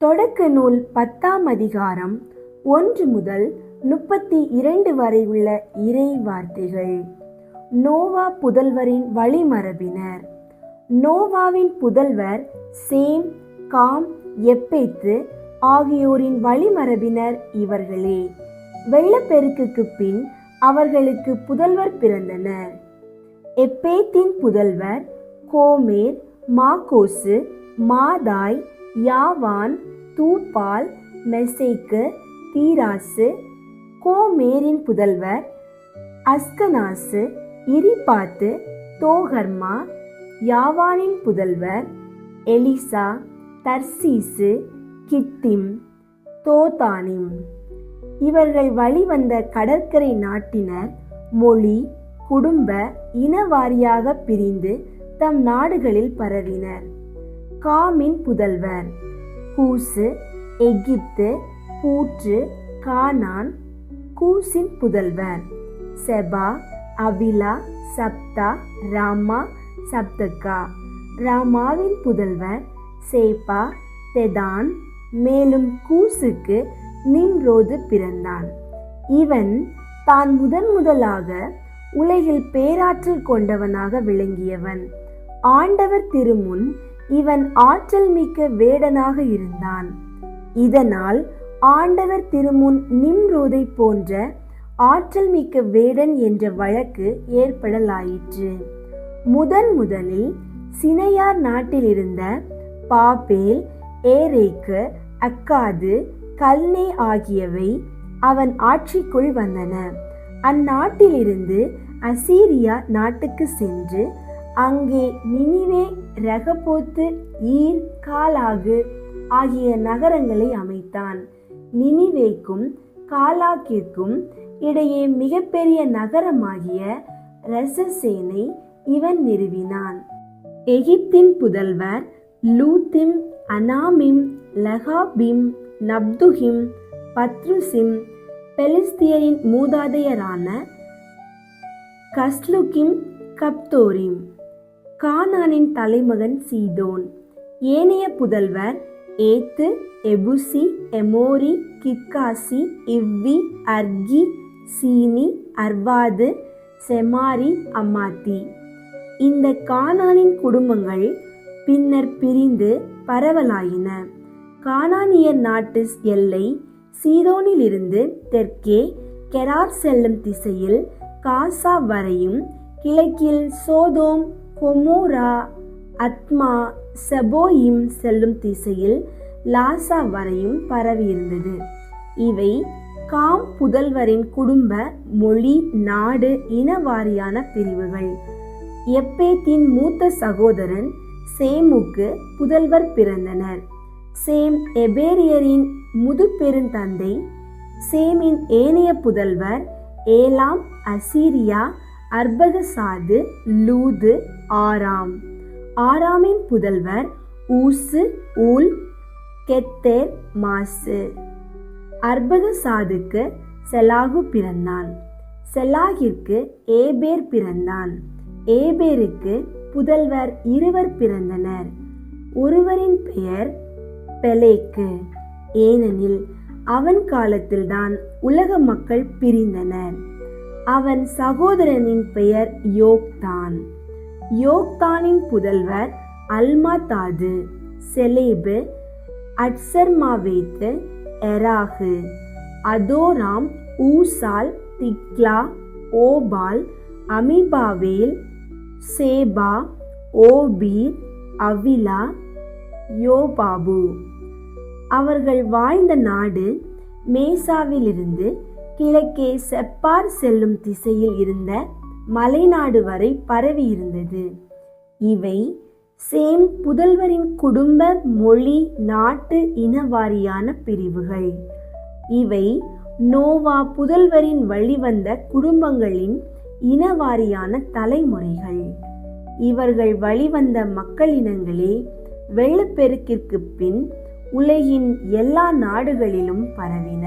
தொடக்க நூல் பத்தாம் அதிகாரம் ஒன்று முதல் முப்பத்தி இரண்டு வரை உள்ள இறை வார்த்தைகள். நோவா புதல்வரின் வழிமரபினர். நோவாவின் புதல்வர் சேம் காம் எப்பேத்து ஆகியோரின் வழிமரபினர் இவர்களே. வெள்ளப்பெருக்குக்கு பின் அவர்களுக்கு புதல்வர் பிறந்தனர். எப்பேத்தின் புதல்வர் கோமேர் மாகோசு மாதாய் யாவான் தூபால் மெசேக்கு தீராசு கோமேரின் புதல்வர் அஸ்கனாசு இரிபாத்து தோகர்மா யாவானின் புதல்வர் எலிசா தர்சீசு கித்திம் தோதானிம். இவர்கள் வழிவந்த கடற்கரை நாட்டினர். மொழி குடும்ப இனவாரியாக பிரிந்து தம் நாடுகளில் பரவினர். காமின் புதல்வர். கூசு எகிப்து பூற்று கானான் கூசின் புதல்வர். செபா அவிலா சப்தா ராமா சப்தகா. ராமாவின் புதல்வர் சேப்பா தெதான் மேலும் கூசுக்கு நிம்ரோது பிறந்தான். இவன் தான் முதன் முதலாக உலகில் பேராற்றல் கொண்டவனாக விளங்கியவன். ஆண்டவர் திருமுன் இவன் ஆற்றல் மிக்க வேடனாக இருந்தான். இதனால் ஆண்டவர் திருமுன் நிம்ரோதை போன்ற ஆற்றல் மிக்க வேடன் என்ற வழக்கு ஏற்படலாயிற்று. முதன் முதலில் சினையார் நாட்டில் இருந்த பாபேல் ஏரேக்கு அக்காது கல்னே ஆகியவை அவன் ஆட்சிக்குள் வந்தன. அந்நாட்டிலிருந்து அசீரியா நாட்டுக்கு சென்று அங்கே நினிவே ரகபோத்து ஈர் காலாகு ஆகிய நகரங்களை அமைத்தான். நினிவேக்கும் காலாக்கிற்கும் இடையே மிகப்பெரிய நகரமாகிய ரசசேனை இவன் நிறுவினான். எகிப்தின் புதல்வர் லூத்திம் அனாமிம் லகாபிம் நப்துஹிம் பத்ருசிம் பெலிஸ்தியரின் மூதாதையரான கஸ்லுகிம் கப்தோரிம். கானானின் தலைமகன் சீதோன். ஏனைய புதல்வர் ஏத்து எபுசி எமோரி கிக்காசி இவ்வி அர்கி சீனி அர்வாது செமாரி அம்மாத்தி இந்த கானானின் குடும்பங்கள் பின்னர் பிரிந்து பரவலாயின. கானானியர் நாட்டு எல்லை சீதோனிலிருந்து தெற்கே கெரார் செல்லும் திசையில் காசா வரையும் கிழக்கில் சோதோம் கொமோரா அத்மா செபோயிம் செல்லும் திசையில் லாசா வரையும் பரவியிருந்தது. இவை காம் புதல்வரின் குடும்ப மொழி நாடு இனவாரியான பிரிவுகள். எப்பேத்தின் மூத்த சகோதரன் சேமுக்கு புதல்வர் பிறந்தனர். சேம் எபேரியரின் முது பெருந்தந்தை சேமின் ஏனைய புதல்வர் ஏலாம் அசீரியா அர்பகசாது லூது ஆராம் ஆராமின் புதல்வர் ஊசு ஊல் கெத்தேர் மாசு. அர்பகசாதுக்கு செலாகு பிறந்தான். செலாகிற்கு ஏபேர் பிறந்தான். ஏபேருக்கு புதல்வர் இருவர் பிறந்தனர். ஒருவரின் பெயர் பெலேக்கு. ஏனெனில் அவன் காலத்தில்தான் உலக மக்கள் பிரிந்தனர். அவன் சகோதரனின் பெயர் யோக்தான். யோக்தானின் புதல்வர் அல்மாதாது செலேபு அட்சர்மாவேத்து எராகு அதோராம் ஊசால் திக்லா ஓபால் அமிபாவேல் சேபா ஓபி அவிலா யோபாபு. அவர்கள் வாழ்ந்த நாடு மேசாவிலிருந்து கிழக்கே செப்பார் செல்லும் திசையில் இருந்த மலைநாடு வரை பரவி இருந்தது. இவை சேம் புதல்வரின் குடும்ப மொழி நாட்டு இனவாரியான பிரிவுகள். இவை நோவா புதல்வரின் வழிவந்த குடும்பங்களின் இனவாரியான தலைமுறைகள். இவர்கள் வழிவந்த மக்களினங்களே வெள்ளப்பெருக்கிற்கு பின் உலகின் எல்லா நாடுகளிலும் பரவின.